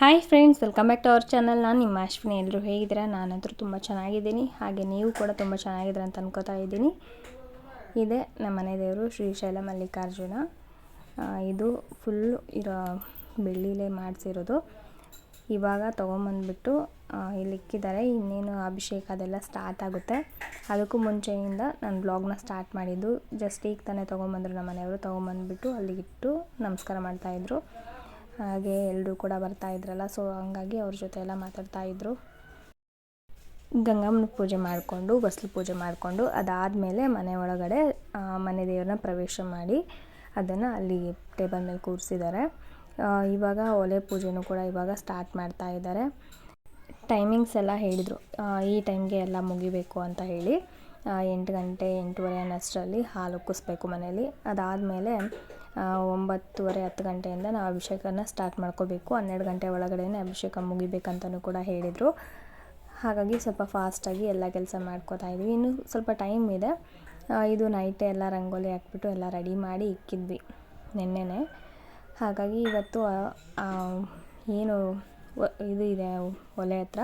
Hi friends welcome back to our channel ನಾನು ನಿಮ್ಮ ಅಶ್ವಿನಿ. ಎಲ್ಲರೂ ಹೇಗಿದ್ದೀರಾ? ನಾನಂತರೂ ತುಂಬ ಚೆನ್ನಾಗಿದ್ದೀನಿ. ಹಾಗೆ ನೀವು ಕೂಡ ತುಂಬ ಚೆನ್ನಾಗಿದ್ದೀರ ಅಂತ ಅನ್ಕೋತಾ ಇದ್ದೀನಿ. ಇದೆ ನಮ್ಮ ಮನೆ ದೇವರು ಶ್ರೀಶೈಲ ಮಲ್ಲಿಕಾರ್ಜುನ. ಇದು ಫುಲ್ಲು ಇರೋ ಬೆಳ್ಳಿಲೇ ಮಾಡಿಸಿರೋದು. ಇವಾಗ ತೊಗೊಂಬಂದ್ಬಿಟ್ಟು ಇಲ್ಲಿ ಇಕ್ಕಿದ್ದಾರೆ. ಇನ್ನೇನು ಅಭಿಷೇಕ ಅದೆಲ್ಲ ಸ್ಟಾರ್ಟ್ ಆಗುತ್ತೆ. ಅದಕ್ಕೂ ಮುಂಚೆಯಿಂದ ನಾನು ಬ್ಲಾಗ್ನ ಸ್ಟಾರ್ಟ್ ಮಾಡಿದ್ದು. ಜಸ್ಟ್ ಈಗ ತಾನೇ ತೊಗೊಂಬಂದರು ನಮ್ಮ ಮನೆಯವರು. ತೊಗೊಂಬಂದ್ಬಿಟ್ಟು ಅಲ್ಲಿಗಿಟ್ಟು ನಮಸ್ಕಾರ ಮಾಡ್ತಾಯಿದ್ರು ಹಾಗೆ ಎಲ್ಲರೂ ಕೂಡ ಬರ್ತಾ ಇದ್ರಲ್ಲ ಸೊ ಹಂಗಾಗಿ ಅವ್ರ ಜೊತೆ ಎಲ್ಲ ಮಾತಾಡ್ತಾ ಇದ್ರು. ಗಂಗಮ್ಮನ ಪೂಜೆ ಮಾಡಿಕೊಂಡು, ಬಸ್ಲು ಪೂಜೆ ಮಾಡಿಕೊಂಡು ಅದಾದಮೇಲೆ ಮನೆ ಒಳಗಡೆ ಮನೆ ದೇವ್ರನ್ನ ಪ್ರವೇಶ ಮಾಡಿ ಅದನ್ನು ಅಲ್ಲಿ ಟೇಬಲ್ ಮೇಲೆ ಕೂರಿಸಿದ್ದಾರೆ. ಇವಾಗ ಒಲೆ ಪೂಜೆನೂ ಕೂಡ ಇವಾಗ ಸ್ಟಾರ್ಟ್ ಮಾಡ್ತಾ ಇದ್ದಾರೆ. ಟೈಮಿಂಗ್ಸ್ ಎಲ್ಲ ಹೇಳಿದರು. ಈ ಟೈಮ್ಗೆ ಎಲ್ಲ ಮುಗಿಬೇಕು ಅಂತ ಹೇಳಿ ಎಂಟು ಗಂಟೆ ಎಂಟೂವರೆ ಅನ್ನಷ್ಟರಲ್ಲಿ ಹಾಲು ಉಕ್ಕಿಸ್ಬೇಕು ಮನೇಲಿ ಅದಾದಮೇಲೆ ಒಂಬತ್ತುವರೆ ಹತ್ತು ಗಂಟೆಯಿಂದ ನಾವು ಅಭಿಷೇಕನ ಸ್ಟಾರ್ಟ್ ಮಾಡ್ಕೋಬೇಕು. ಹನ್ನೆರಡು ಗಂಟೆ ಒಳಗಡೆನೇ ಅಭಿಷೇಕ ಮುಗಿಬೇಕಂತಲೂ ಕೂಡ ಹೇಳಿದರು. ಹಾಗಾಗಿ ಸ್ವಲ್ಪ ಫಾಸ್ಟಾಗಿ ಎಲ್ಲ ಕೆಲಸ ಮಾಡ್ಕೋತಾ ಇದ್ವಿ. ಇನ್ನು ಸ್ವಲ್ಪ ಟೈಮ್ ಇದೆ. ಇದು ನೈಟೇ ಎಲ್ಲ ರಂಗೋಲಿ ಹಾಕ್ಬಿಟ್ಟು ಎಲ್ಲ ರೆಡಿ ಮಾಡಿ ಇಕ್ಕಿದ್ವಿ ನಿನ್ನೆನೆ. ಹಾಗಾಗಿ ಇವತ್ತು ಏನು ಇದು ಇದೆ ಒಲೆ ಹತ್ರ,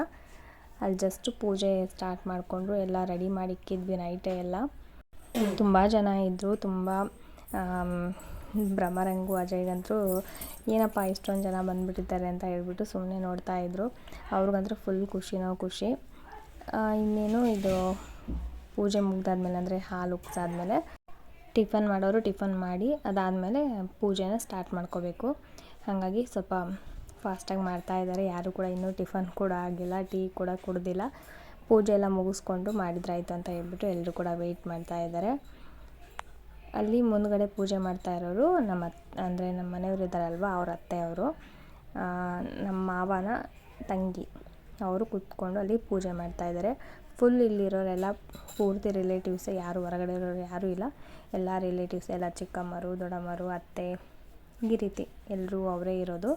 ಅಲ್ಲಿ ಜಸ್ಟ್ ಪೂಜೆ ಸ್ಟಾರ್ಟ್ ಮಾಡಿಕೊಂಡ್ರು. ಎಲ್ಲ ರೆಡಿ ಮಾಡಿ ಇಕ್ಕಿದ್ವಿ ನೈಟೇ ಎಲ್ಲ. ತುಂಬ ಜನ ಇದ್ದರು ತುಂಬ ಭ್ರಮರಂಗು ಅಜಯ್ಗಂತೂ ಏನಪ್ಪ ಇಷ್ಟೊಂದು ಜನ ಬಂದುಬಿಟ್ಟಿದ್ದಾರೆ ಅಂತ ಹೇಳ್ಬಿಟ್ಟು ಸುಮ್ಮನೆ ನೋಡ್ತಾ ಇದ್ದರು ಅವ್ರಿಗಂತೂ ಫುಲ್ ಖುಷಿನೋ ಖುಷಿ. ಇನ್ನೇನು ಇದು ಪೂಜೆ ಮುಗ್ದಾದ್ಮೇಲೆ ಅಂದರೆ ಹಾಲು ಉಕ್ಸಾದ್ಮೇಲೆ ಟಿಫನ್ ಮಾಡೋರು ಟಿಫನ್ ಮಾಡಿ ಅದಾದಮೇಲೆ ಪೂಜೆನ ಸ್ಟಾರ್ಟ್ ಮಾಡ್ಕೋಬೇಕು. ಹಾಗಾಗಿ ಸ್ವಲ್ಪ ಫಾಸ್ಟಾಗಿ ಮಾಡ್ತಾ ಇದ್ದಾರೆ ಯಾರು ಕೂಡ ಇನ್ನೂ ಟಿಫನ್ ಕೂಡ ಆಗಿಲ್ಲ, ಟೀ ಕೂಡ ಕುಡ್ದಿಲ್ಲ. ಪೂಜೆ ಎಲ್ಲ ಮುಗಿಸ್ಕೊಂಡು ಮಾಡಿದ್ರಾಯ್ತು ಅಂತ ಹೇಳ್ಬಿಟ್ಟು ಎಲ್ಲರೂ ಕೂಡ ವೆಯ್ಟ್ ಮಾಡ್ತಾ ಇದ್ದಾರೆ ಅಲ್ಲಿ ಮುಂದುಗಡೆ ಪೂಜೆ ಮಾಡ್ತಾ ಇರೋರು ನಮ್ಮ ಅಂದರೆ ನಮ್ಮ ಮನೆಯವ್ರು ಇದ್ದಾರಲ್ವ ಅವ್ರ ಅತ್ತೆಯವರು ನಮ್ಮ ಮಾವನ ತಂಗಿ. ಅವರು ಕೂತ್ಕೊಂಡು ಅಲ್ಲಿ ಪೂಜೆ ಮಾಡ್ತಾ ಇದ್ದಾರೆ. ಫುಲ್ ಇಲ್ಲಿರೋರೆಲ್ಲ ಪೂರ್ತಿ ರಿಲೇಟಿವ್ಸೇ ಯಾರು ಹೊರಗಡೆ ಇರೋರು ಯಾರೂ ಇಲ್ಲ. ಎಲ್ಲ ರಿಲೇಟಿವ್ಸ್ ಎಲ್ಲ ಚಿಕ್ಕಮ್ಮರು, ದೊಡ್ಡಮ್ಮರು, ಅತ್ತೆ, ಈ ರೀತಿ ಎಲ್ಲರೂ ಅವರೇ ಇರೋದು.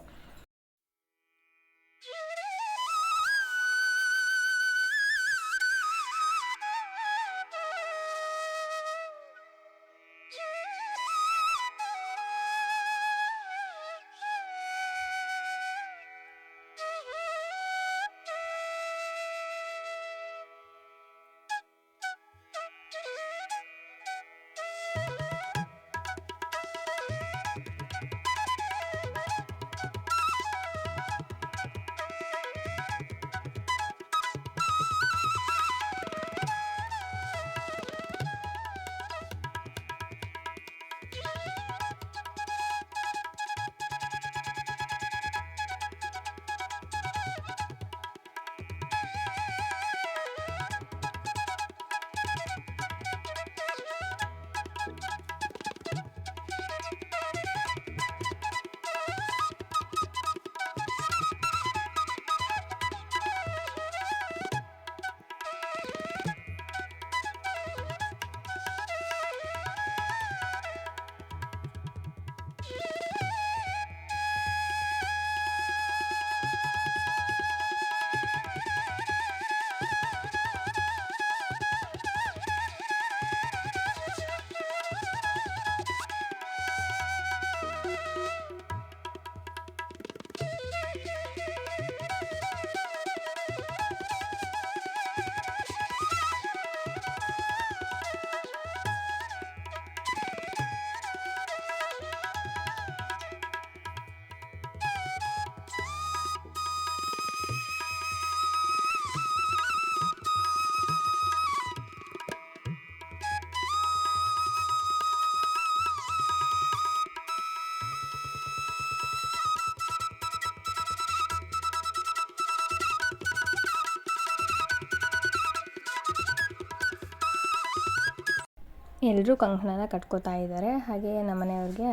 ಎಲ್ಲರೂ ಕಂಕಣನ ಕಟ್ಕೋತಾ ಇದ್ದಾರೆ. ಹಾಗೆ ನಮ್ಮನೆಯವ್ರಿಗೆ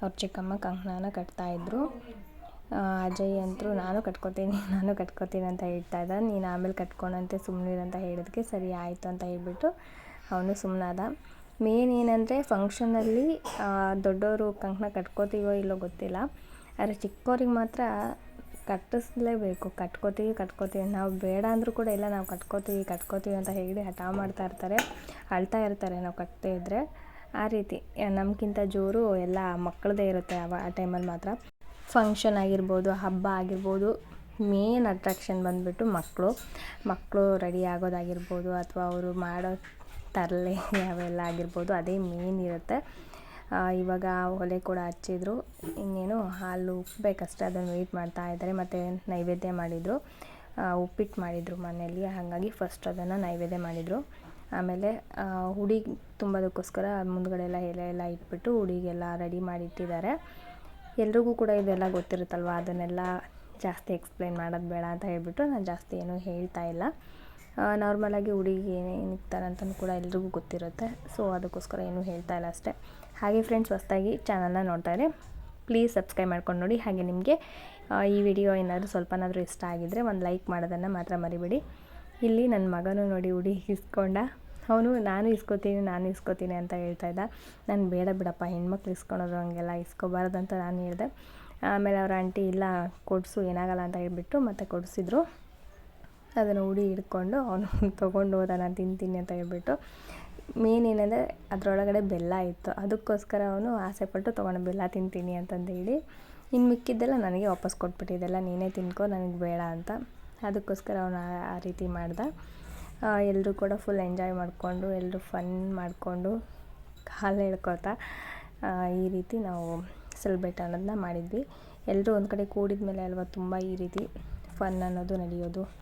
ಅವ್ರ ಚಿಕ್ಕಮ್ಮ ಕಂಕಣನ ಕಟ್ತಾಯಿದ್ರು ಅಜಯ್ ಅಂತೂ ನಾನು ಕಟ್ಕೋತೀನಿ ನಾನು ಕಟ್ಕೋತೀನಿ ಅಂತ ಹೇಳ್ತಾ ಇದ್ದ ನೀನು ಆಮೇಲೆ ಕಟ್ಕೊಳಂತೆ ಸುಮ್ಮನಿರು ಅಂತ ಹೇಳಿದಕ್ಕೆ ಸರಿ ಆಯಿತು ಅಂತ ಹೇಳ್ಬಿಟ್ಟು ಅವನು ಸುಮ್ಮನಾದ ಮೇನ್ ಏನಂದರೆ ಫಂಕ್ಷನಲ್ಲಿ ದೊಡ್ಡವರು ಕಂಕಣ ಕಟ್ಕೋತೀವೋ ಇಲ್ಲೋ ಗೊತ್ತಿಲ್ಲ. ಆದರೆ ಚಿಕ್ಕವ್ರಿಗೆ ಮಾತ್ರ ಕಟ್ಟಿಸ್ಲೇಬೇಕು. ಕಟ್ಕೋತೀವಿ ಕಟ್ಕೋತೀವಿ. ನಾವು ಬೇಡ ಅಂದರೂ ಕೂಡ ಇಲ್ಲ, ನಾವು ಕಟ್ಕೋತೀವಿ ಕಟ್ಕೋತೀವಿ ಅಂತ ಹೇಳಿ ಹಠ ಮಾಡ್ತಾ ಇರ್ತಾರೆ. ಅಳ್ತಾ ಇರ್ತಾರೆ ನಾವು ಕಟ್ಟದೇ ಇದ್ದರೆ ಆ ರೀತಿ. ನಮಗಿಂತ ಜೋರು ಎಲ್ಲ ಮಕ್ಕಳದೇ ಇರುತ್ತೆ ಅವ, ಆ ಟೈಮಲ್ಲಿ ಮಾತ್ರ. ಫಂಕ್ಷನ್ ಆಗಿರ್ಬೋದು, ಹಬ್ಬ ಆಗಿರ್ಬೋದು ಮೇನ್ ಅಟ್ರಾಕ್ಷನ್ ಬಂದುಬಿಟ್ಟು ಮಕ್ಕಳು. ಮಕ್ಕಳು ರೆಡಿ ಆಗೋದಾಗಿರ್ಬೋದು, ಅಥವಾ ಅವರು ಮಾಡೋ ತರಲೆ ಅವೆಲ್ಲ ಆಗಿರ್ಬೋದು, ಅದೇ ಮೇನ್ ಇರುತ್ತೆ. ಇವಾಗ ಒಲೆ ಕೂಡ ಹಚ್ಚಿದ್ರು. ಇನ್ನೇನು ಹಾಲು ಉಪ್ಪಬೇಕಷ್ಟೇ ಅದನ್ನು ವೆಯ್ಟ್ ಮಾಡ್ತಾ ಇದ್ದಾರೆ. ಮತ್ತು ನೈವೇದ್ಯ ಮಾಡಿದರು. ಉಪ್ಪಿಟ್ಟು ಮಾಡಿದರು ಮನೆಯಲ್ಲಿ. ಹಾಗಾಗಿ ಫಸ್ಟ್ ಅದನ್ನು ನೈವೇದ್ಯ ಮಾಡಿದರು. ಆಮೇಲೆ ಹುಡಿ ತುಂಬೋದಕ್ಕೋಸ್ಕರ ಮುಂದ್ಗಡೆ ಎಲ್ಲ ಎಲೆ ಎಲ್ಲ ಇಟ್ಬಿಟ್ಟು ಹುಡಿಗೆಲ್ಲ ರೆಡಿ ಮಾಡಿ ಇಟ್ಟಿದ್ದಾರೆ. ಎಲ್ರಿಗೂ ಕೂಡ ಇದೆಲ್ಲ ಗೊತ್ತಿರುತ್ತಲ್ವ? ಅದನ್ನೆಲ್ಲ ಜಾಸ್ತಿ ಎಕ್ಸ್ಪ್ಲೈನ್ ಮಾಡೋದು ಬೇಡ ಅಂತ ಹೇಳಿಬಿಟ್ಟು ನಾನು ಜಾಸ್ತಿ ಏನೂ ಹೇಳ್ತಾ ಇಲ್ಲ. ನಾರ್ಮಲಾಗಿ ಹುಡುಗಿ ಏನೇನು ಅಂತಲೂ ಕೂಡ ಎಲ್ರಿಗೂ ಗೊತ್ತಿರುತ್ತೆ. ಸೊ ಅದಕ್ಕೋಸ್ಕರ ಏನೂ ಹೇಳ್ತಾ ಇಲ್ಲ ಅಷ್ಟೇ. ಹಾಗೆ ಫ್ರೆಂಡ್ಸ್ ಹೊಸ್ದಾಗಿ ಚಾನಲ್ನ ನೋಡ್ತಾರೆ ಪ್ಲೀಸ್ ಸಬ್ಸ್ಕ್ರೈಬ್ ಮಾಡ್ಕೊಂಡು ನೋಡಿ. ಹಾಗೆ ನಿಮಗೆ ಈ ವಿಡಿಯೋ ಏನಾದರೂ ಸ್ವಲ್ಪನಾದರೂ ಇಷ್ಟ ಆಗಿದ್ದರೆ ಒಂದು ಲೈಕ್ ಮಾಡೋದನ್ನು ಮಾತ್ರ ಮರಿಬೇಡಿ. ಇಲ್ಲಿ ನನ್ನ ಮಗನೂ ನೋಡಿ ಉಡಿ ಇಸ್ಕೊಂಡ. ಅವನು, ನಾನು ಇಸ್ಕೋತೀನಿ ನಾನು ಇಸ್ಕೋತೀನಿ ಅಂತ ಹೇಳ್ತಾ ಇದ್ದ. ನಾನು ಬೇಡ ಬಿಡಪ್ಪ, ಹೆಣ್ಮಕ್ಳು ಇಸ್ಕೊಳೋದು ಹಂಗೆಲ್ಲ, ಇಸ್ಕೋಬಾರ್ದು ಅಂತ ನಾನು ಹೇಳಿದೆ. ಆಮೇಲೆ ಅವ್ರ ಆಂಟಿ, ಇಲ್ಲ, ಕೊಡಿಸು, ಏನಾಗಲ್ಲ ಅಂತ ಹೇಳ್ಬಿಟ್ಟು ಮತ್ತೆ ಕೊಡಿಸಿದ್ರು. ಅದನ್ನು ಉಡಿ ಹಿಡ್ಕೊಂಡು ಅವನು ತೊಗೊಂಡು ಹೋದ, ನಾನು ತಿಂತೀನಿ ಅಂತ ಹೇಳ್ಬಿಟ್ಟು. ಮೇನ್ ಏನಂದರೆ ಅದರೊಳಗಡೆ ಬೆಲ್ಲ ಇತ್ತು. ಅದಕ್ಕೋಸ್ಕರ ಅವನು ಆಸೆಪಟ್ಟು ತೊಗೊಂಡು ಬೆಲ್ಲ ತಿಂತೀನಿ ಅಂತಂದೇಳಿ. ಇನ್ನು ಮಿಕ್ಕಿದ್ದೆಲ್ಲ ನನಗೆ ವಾಪಸ್ ಕೊಟ್ಬಿಟ್ಟಿದ್ದೆಲ್ಲ ನೀನೇ ತಿನ್ಕೋ ನನಗೆ ಬೇಡ ಅಂತ. ಅದಕ್ಕೋಸ್ಕರ ಅವನು ಆ- ರೀತಿ ಮಾಡ್ದ. ಎಲ್ಲರೂ ಕೂಡ ಫುಲ್ ಎಂಜಾಯ್ ಮಾಡಿಕೊಂಡು ಎಲ್ಲರೂ ಫನ್ ಮಾಡಿಕೊಂಡು ಕಾಲು ಎಳ್ಕೊತಾ ಈ ರೀತಿ ನಾವು ಸೆಲೆಬ್ರೇಟ್ ಅನ್ನೋದನ್ನ ಮಾಡಿದ್ವಿ. ಎಲ್ಲರೂ ಒಂದು ಕಡೆ ಕೂಡಿದ ಮೇಲೆ ಅಲ್ವಾ, ತುಂಬ ಈ ರೀತಿ ಫನ್ ಅನ್ನೋದು ನಡೆಯೋದು.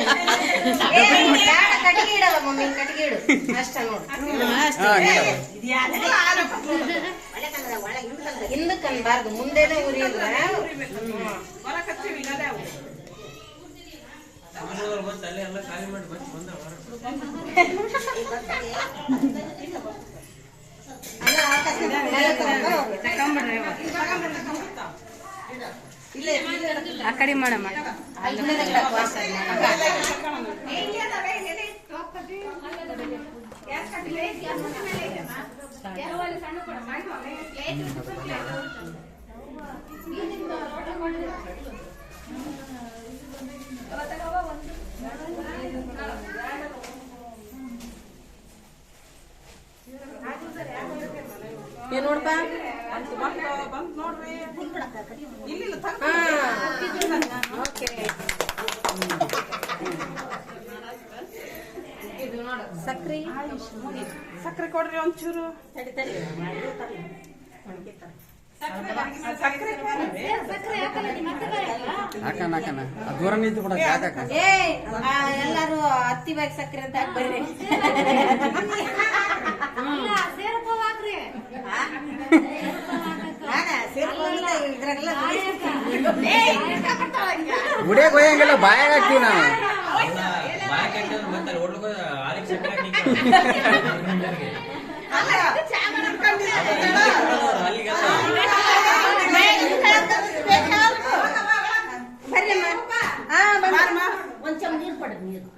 ಹಿಂದಕ್ಕೆ ಅನ್ಬಾರ್ದು ಮುಂದೆನೆ ಉರಿಯಲ್ಲ ಆ ಕಡೆ ಮಾಡಮ್ಮ. ಏನ್ ನೋಡ್ಪ? ಸಕ್ರಿ. ಸಕ್ಕರೆ ಕೊಡ್ರಿ ಒಂಚೂರು. ಸಕ್ಕರೆ ದೂರ ನಿಂತು ಕೂಡ ಎಲ್ಲಾರು ಹತ್ತಿ ಬಾಯಿ ಸಕ್ರೆ ಅಂತ ಹಾಕ್ ಬರ್ರಿ ಇದ್ರಾಗೆಲ್ಲ ಗುಡಿಯಾಗ ಹೋಯಂಗಿಲ್ಲ ಬಾಯಾಗ ಹಾಕ್ತೀವಿ ನಾವು ಬರ್ರಿ ಅಮ್ಮ. ಹಾ, ಬನ್ನಿ. ಒಂದ್ ಚಮ್ ನೀರ್ ಕೊಡ್ರಿ ನೀರು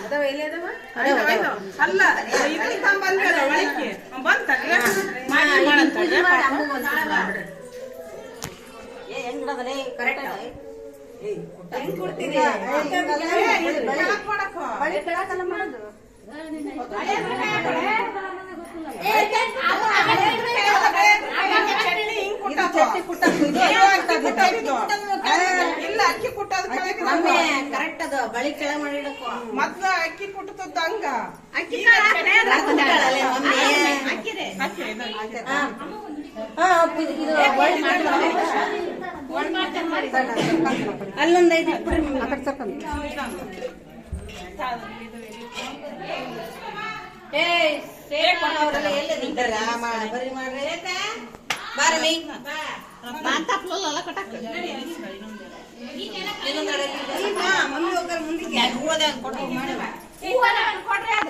ಅದಾವ ಅಲ್ಲ. ಏ, ಕರೆಕ್ಟ್? ಹೆಂಗ್ ಕೊಡ್ತೀರಿ? ಕುಟ್ಟೋದು, ಕುಟ್ಟೋದು, ಇಲ್ಲ ಅಕ್ಕಿ ಕುಟ್ಟೋದ್ ಕರೆಕ್ಟ್ ಅದು ಬಳಿ ಕೆಳ ಮಾಡಿ ಇಡಕ್ಕೋ ಮೊದ್ಲ ಅಕ್ಕಿ ಕುಟ್ಟತದ ಹಂಗ ಅಕ್ಕಿ ಅಲ್ಲೊಂದ್ ಐದು ಇಟ್ಬಿಡ್ರಿ ಮಮ್ಮಿ. ಏ ಸೇರ್ ಮಾಡೋರೆಲ್ಲ ಎಲ್ಲಿ ನಿಂತಾರ? ಮಾ- ಬರ್ರಿ ಮಾಡ್ರಿ. ಬಾರಮ್ಮಿ. ಇನ್ನೊಂದ್ ಅಡಗಿ ಇದೆ. ಹಾ, ಮಮ್ಮಿ ಹೋಗ್ತಾರೆ ಮುಂದಿಗೆ. ಹೂವದಾಗ ಕೊಟ್ಟು ಮಾಡಿ.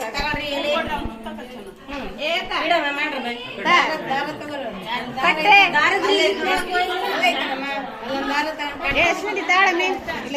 ತಗೊಳ್ರಿ ಎಲೆ. ಹ್ಮ್. ಇಡಮ್ಮ, ಮಾಡ್ರಿ ಬನ್ನಿ. ದಾರ- ದಾರ ತಗೊಳ್ರಿ. ದಾರದಲ್ಲಿ ಅಲ್ಲೇ ಐತಮ್ಮ. ಏ ಅಶ್ವಿನಿ ತಾಳಮ್ಮೆ. ಇಲ್ಲ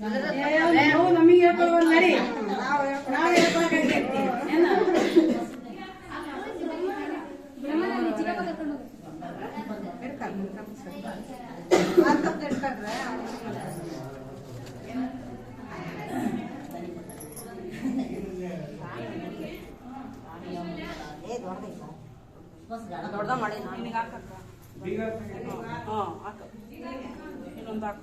ನಮಗೆ ಹೇಳ್ಕೊಳ್ಳೋದು ನಡಿ ನಾವು ಹೇಳ್ಕೊಳಕಾಗೈತಿ ಏನ ದೊಡ್ಡ ಮಾಡಿ ನಿನಗೆ ಹಾಕಕ್ಕ ಹಾಂ ಹಾಕ. ಇನ್ನೊಂದು ಹಾಕ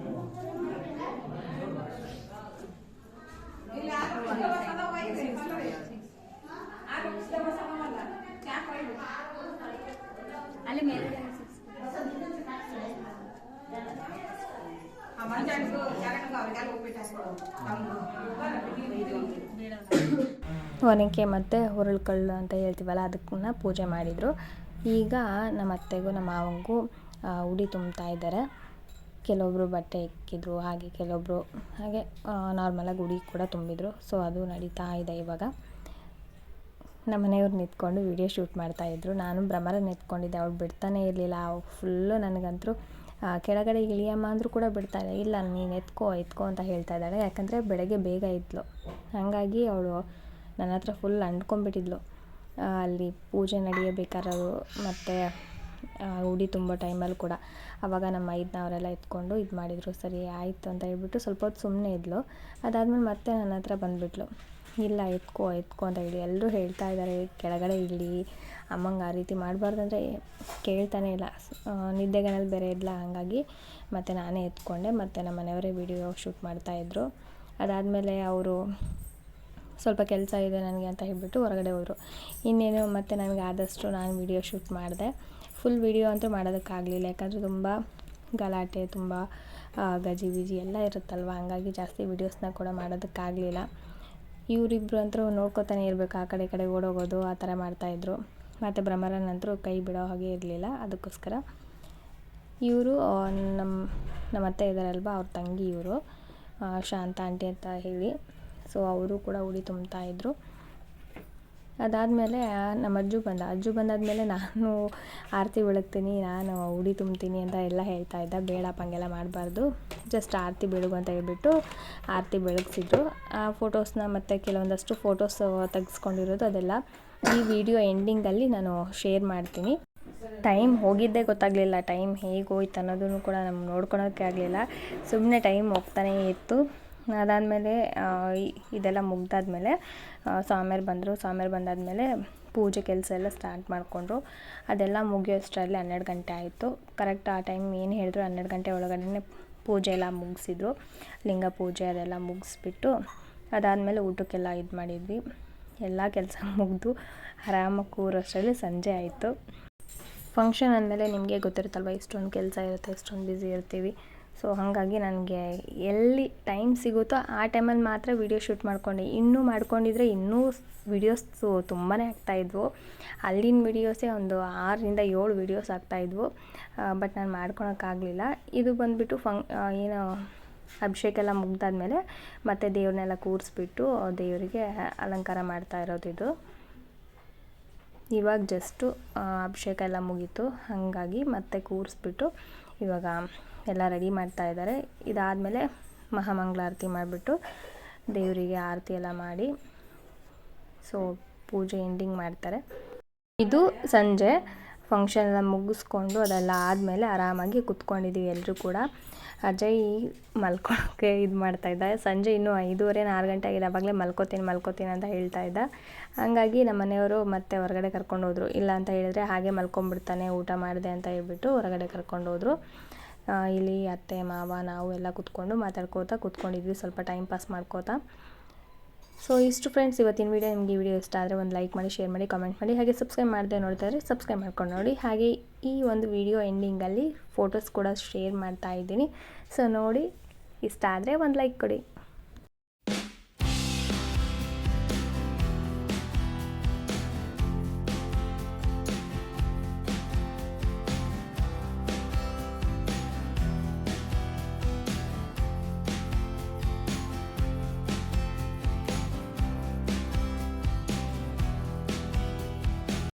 ಒನಕೆ ಮತ್ತು ಹುರುಳ್ಕಳ್ಳು ಅಂತ ಹೇಳ್ತೀವಲ್ಲ ಅದಕ್ಕನ್ನ ಪೂಜೆ ಮಾಡಿದರು. ಈಗ ನಮ್ಮ ಅತ್ತೆಗೂ, ನಮ್ಮ ಮಾವಂಗೂ ಉಡಿ ತುಂಬ್ತಾ ಇದ್ದಾರೆ. ಕೆಲವೊಬ್ಬರು ಬಟ್ಟೆ ಇಕ್ಕಿದ್ರು, ಹಾಗೆ ಕೆಲವೊಬ್ಬರು ಹಾಗೆ ನಾರ್ಮಲಾಗಿ ಉಡಿ ಕೂಡ ತುಂಬಿದರು. ಸೊ ಅದು ನಡೀತಾ ಇದೆ ಇವಾಗ. ನಮ್ಮ ಮನೆಯವ್ರು ನಿಂತ್ಕೊಂಡು ವಿಡಿಯೋ ಶೂಟ್ ಮಾಡ್ತಾಯಿದ್ರು ನಾನು ಭ್ರಮರ ನಿಂತ್ಕೊಂಡಿದ್ದೆ. ಅವ್ಳು ಬಿಡ್ತಾನೆ ಇರಲಿಲ್ಲ. ಫುಲ್ಲು ನನಗಂತೂ ಕೆಳಗಡೆ ಇಳಿಯಮ್ಮ ಅಂದರೂ ಕೂಡ ಬಿಡ್ತಾಯಿಲ್ಲ ಇಲ್ಲ. ನೀನು ಎತ್ಕೋ ಎತ್ಕೋ ಅಂತ ಹೇಳ್ತಾ ಇದ್ದಾಳೆ. ಯಾಕಂದರೆ ಬೆಳಗ್ಗೆ ಬೇಗ ಇದ್ಲು ಹಾಗಾಗಿ ಅವಳು ನನ್ನ ಹತ್ರ ಫುಲ್ ಅಂಟ್ಕೊಂಡ್ಬಿಟ್ಟಿದ್ಲು. ಅಲ್ಲಿ ಪೂಜೆ ನಡೆಯಬೇಕಾದ್ರೂ ಮತ್ತು ಉಡಿ ತುಂಬೋ ಟೈಮಲ್ಲಿ ಕೂಡ. ಆವಾಗ ನಮ್ಮ ಐದನವರೆಲ್ಲ ಎತ್ಕೊಂಡು ಇದು ಮಾಡಿದರು. ಸರಿ, ಆಯಿತು ಅಂತ ಹೇಳ್ಬಿಟ್ಟು ಸ್ವಲ್ಪ ಹೊತ್ತು ಸುಮ್ಮನೆ ಇದ್ಲು. ಅದಾದಮೇಲೆ ಮತ್ತೆ ನನ್ನ ಹತ್ರ ಬಂದುಬಿಟ್ಲು. ಇಲ್ಲ, ಎತ್ಕೋ ಎತ್ಕೋ ಅಂತ ಹೇಳಿ. ಎಲ್ಲರೂ ಹೇಳ್ತಾ ಇದ್ದಾರೆ, ಕೆಳಗಡೆ ಇಳಿ ಅಮ್ಮಂಗೆ ಆ ರೀತಿ ಮಾಡಬಾರ್ದಂದ್ರೆ ಕೇಳ್ತಾನೆ ಇಲ್ಲ. ನಿದ್ದೆಗಳಲ್ಲಿ ಬೇರೆ ಇಲ್ಲ ಹಾಗಾಗಿ ಮತ್ತು ನಾನೇ ಎತ್ಕೊಂಡೆ. ಮತ್ತು ನಮ್ಮ ಮನೆಯವರೇ ವಿಡಿಯೋ ಶೂಟ್ ಮಾಡ್ತಾಯಿದ್ರು ಅದಾದಮೇಲೆ ಅವರು ಸ್ವಲ್ಪ ಕೆಲಸ ಇದೆ ನನಗೆ ಅಂತ ಹೇಳಿಬಿಟ್ಟು ಹೊರಗಡೆ ಹೋದರು. ಇನ್ನೇನು ಮತ್ತು ನನಗೆ ಆದಷ್ಟು ನಾನು ವಿಡಿಯೋ ಶೂಟ್ ಮಾಡಿದೆ. ಫುಲ್ ವಿಡಿಯೋ ಅಂತೂ ಮಾಡೋದಕ್ಕಾಗಲಿಲ್ಲ. ಯಾಕಂದರೆ ತುಂಬ ಗಲಾಟೆ, ತುಂಬ ಗಜಿ ಬಿಜಿ ಎಲ್ಲ ಇರುತ್ತಲ್ವ? ಹಂಗಾಗಿ ಜಾಸ್ತಿ ವೀಡಿಯೋಸ್ನ ಕೂಡ ಮಾಡೋದಕ್ಕಾಗಲಿಲ್ಲ. ಇವರಿಬ್ಬರು ಅಂತೂ ನೋಡ್ಕೋತಾನೆ ಇರಬೇಕು. ಆ ಕಡೆ ಈ ಕಡೆ ಓಡೋಗೋದು, ಆ ಥರ ಮಾಡ್ತಾಯಿದ್ರು ಮತ್ತು ಭ್ರಮರನಂತರೂ ಕೈ ಬಿಡೋ ಹಾಗೆ ಇರಲಿಲ್ಲ. ಅದಕ್ಕೋಸ್ಕರ ಇವರು ನಮ್ಮ ನಮ್ಮ ಅತ್ತೆ ಇದ್ದಾರಲ್ವ ಅವ್ರ ತಂಗಿ ಇವರು ಶಾಂತ ಆಂಟಿ ಅಂತ ಹೇಳಿ. ಸೊ ಅವರು ಕೂಡ ಉಡಿ ತುಂಬ್ತಾ ಇದ್ದರು ಅದಾದಮೇಲೆ ನಮ್ಮ ಅಜ್ಜು ಬಂದ. ಅಜ್ಜು ಬಂದಾದಮೇಲೆ ನಾನು ಆರತಿ ಬೆಳಗ್ತೀನಿ, ನಾನು ಉಡಿ ತುಂಬ್ತೀನಿ ಅಂತ ಎಲ್ಲ ಹೇಳ್ತಾ ಇದ್ದ. ಬೇಡಪ್ಪ ಹಂಗೆಲ್ಲ ಮಾಡಬಾರ್ದು. ಜಸ್ಟ್ ಆರತಿ ಬೆಳಗು ಅಂತ ಹೇಳ್ಬಿಟ್ಟು ಆರತಿ ಬೆಳಗ್ಸಿದ್ರು. ಆ ಫೋಟೋಸ್ನ ಮತ್ತು ಕೆಲವೊಂದಷ್ಟು ಫೋಟೋಸ್ ತೆಗೆಸ್ಕೊಂಡಿರೋದು ಅದೆಲ್ಲ. ಈ ವಿಡಿಯೋ ಎಂಡಿಂಗಲ್ಲಿ ನಾನು ಶೇರ್ ಮಾಡ್ತೀನಿ. ಟೈಮ್ ಹೋಗಿದ್ದೇ ಗೊತ್ತಾಗಲಿಲ್ಲ. ಟೈಮ್ ಹೇಗೆ ಹೋಯ್ತು ಅನ್ನೋದನ್ನು ಕೂಡ ನಮ್ಗೆ ನೋಡ್ಕೊಳೋಕ್ಕೆ ಆಗಲಿಲ್ಲ. ಸುಮ್ಮನೆ ಟೈಮ್ ಹೋಗ್ತಾನೇ ಇತ್ತು. ಅದಾದಮೇಲೆ ಇದೆಲ್ಲ ಮುಗ್ದಾದ್ಮೇಲೆ ಸ್ವಾಮಿಯರು ಬಂದರು. ಸ್ವಾಮಿಯರು ಬಂದಾದಮೇಲೆ ಪೂಜೆ ಕೆಲಸ ಎಲ್ಲ ಸ್ಟಾರ್ಟ್ ಮಾಡಿಕೊಂಡ್ರು. ಅದೆಲ್ಲ ಮುಗಿಯೋಷ್ಟರಲ್ಲಿ ಹನ್ನೆರಡು ಗಂಟೆ ಆಯಿತು. ಕರೆಕ್ಟ್ ಆ ಟೈಮ್ ಏನು ಹೇಳಿದ್ರು ಹನ್ನೆರಡು ಗಂಟೆ ಒಳಗಡೆ ಪೂಜೆ ಎಲ್ಲ ಮುಗಿಸಿದ್ರು. ಲಿಂಗ ಪೂಜೆ ಅದೆಲ್ಲ ಮುಗಿಸ್ಬಿಟ್ಟು ಅದಾದಮೇಲೆ ಊಟಕ್ಕೆಲ್ಲ ಇದು ಮಾಡಿದ್ವಿ. ಎಲ್ಲ ಕೆಲಸ ಮುಗಿದು ಆರಾಮಾಗಿ ಕೂರೋಷ್ಟರಲ್ಲಿ ಸಂಜೆ ಆಯಿತು. ಫಂಕ್ಷನ್ ಅಂದಮೇಲೆ ನಿಮಗೆ ಗೊತ್ತಿರುತ್ತಲ್ವ ಎಷ್ಟೊಂದು ಕೆಲಸ ಇರುತ್ತೆ ಎಷ್ಟೊಂದು ಬ್ಯುಸಿ ಇರ್ತೀವಿ. ಸೊ ಹಾಗಾಗಿ ನನಗೆ ಎಲ್ಲಿ ಟೈಮ್ ಸಿಗುತ್ತೋ ಆ ಟೈಮಲ್ಲಿ ಮಾತ್ರ ವೀಡಿಯೋ ಶೂಟ್ ಮಾಡ್ಕೊಂಡೆ. ಇನ್ನೂ ಮಾಡ್ಕೊಂಡಿದ್ರೆ ಇನ್ನೂ ವೀಡಿಯೋಸು ತುಂಬಾ ಆಗ್ತಾಯಿದ್ವು ಅಲ್ಲಿನ ವೀಡಿಯೋಸೇ ಒಂದು ಆರರಿಂದ ಏಳು ವೀಡಿಯೋಸ್ ಆಗ್ತಾಯಿದ್ವು ಬಟ್ ನಾನು ಮಾಡ್ಕೊಳಕ್ಕಾಗಲಿಲ್ಲ ಇದು ಬಂದುಬಿಟ್ಟು ಫಂಕ್ ಏನು ಅಭಿಷೇಕ ಎಲ್ಲ ಮುಗ್ದಾದ್ಮೇಲೆ ಮತ್ತೆ ದೇವ್ರನ್ನೆಲ್ಲ ಕೂರಿಸ್ಬಿಟ್ಟು ದೇವರಿಗೆ ಅಲಂಕಾರ ಮಾಡ್ತಾ ಇರೋದು ಇದು. ಇವಾಗ ಜಸ್ಟು ಅಭಿಷೇಕ ಎಲ್ಲ ಮುಗೀತು. ಹಾಗಾಗಿ ಮತ್ತೆ ಕೂರಿಸ್ಬಿಟ್ಟು ಇವಾಗ ಎಲ್ಲ ರೆಡಿ ಮಾಡ್ತಾ ಇದ್ದಾರೆ. ಇದಾದಮೇಲೆ ಮಹಾಮಂಗಳಾರತಿ ಮಾಡಿಬಿಟ್ಟು ದೇವರಿಗೆ ಆರತಿ ಎಲ್ಲ ಮಾಡಿ ಸೊ ಪೂಜೆ ಎಂಡಿಂಗ್ ಮಾಡ್ತಾರೆ. ಇದು ಸಂಜೆ ಫಂಕ್ಷನ್ ಎಲ್ಲ ಮುಗಿಸ್ಕೊಂಡು ಅದೆಲ್ಲ ಆದಮೇಲೆ ಆರಾಮಾಗಿ ಕುತ್ಕೊಂಡಿದ್ದೀವಿ ಎಲ್ಲರೂ ಕೂಡ. ಅಜಯ್ ಮಲ್ಕೊಳಕ್ಕೆ ಇದು ಮಾಡ್ತಾ ಇದ್ದ. ಸಂಜೆ ಇನ್ನೂ ಐದೂವರೆ ಆರು ಗಂಟೆ ಆಗಿದೆ. ಆವಾಗಲೇ ಮಲ್ಕೋತೀನಿ ಮಲ್ಕೋತೀನಿ ಅಂತ ಹೇಳ್ತಾ ಇದ್ದ. ಹಾಗಾಗಿ ನಮ್ಮ ಮನೆಯವರು ಮತ್ತೆ ಹೊರಗಡೆ ಕರ್ಕೊಂಡು ಹೋದರು. ಇಲ್ಲ ಅಂತ ಹೇಳಿದ್ರೆ ಹಾಗೆ ಮಲ್ಕೊಂಡ್ಬಿಡ್ತಾನೆ, ಊಟ ಮಾಡಿದೆ ಅಂತ ಹೇಳ್ಬಿಟ್ಟು ಹೊರಗಡೆ ಕರ್ಕೊಂಡು ಹೋದ್ರು. ಇಲ್ಲಿ ಅತ್ತೆ, ಮಾವ, ನಾವು ಎಲ್ಲ ಕೂತ್ಕೊಂಡು ಮಾತಾಡ್ಕೋತಾ ಕೂತ್ಕೊಂಡಿದ್ವಿ. ಸ್ವಲ್ಪ ಟೈಮ್ ಪಾಸ್ ಮಾಡ್ಕೋತಾ ಸೊ ಇಷ್ಟು ಫ್ರೆಂಡ್ಸ್ ಇವತ್ತಿನ ವೀಡಿಯೋ ನಿಮಗೆ ವೀಡಿಯೋ ಇಷ್ಟ ಆದರೆ ಒಂದು ಲೈಕ್ ಮಾಡಿ ಶೇರ್ ಮಾಡಿ ಕಾಮೆಂಟ್ ಮಾಡಿ, ಹಾಗೆ ಸಬ್ಸ್ಕ್ರೈಬ್ ಮಾಡದೆ ನೋಡ್ತಾ ಇದ್ದರೆ ಸಬ್ಸ್ಕ್ರೈಬ್ ಮಾಡ್ಕೊಂಡು ನೋಡಿ. ಹಾಗೆ ಈ ಒಂದು ವಿಡಿಯೋ ಎಂಡಿಂಗಲ್ಲಿ ಫೋಟೋಸ್ ಕೂಡ ಶೇರ್ ಮಾಡ್ತಾ ಇದ್ದೀನಿ. ಸೊ ನೋಡಿ, ಇಷ್ಟ ಆದರೆ ಒಂದು ಲೈಕ್ ಕೊಡಿ.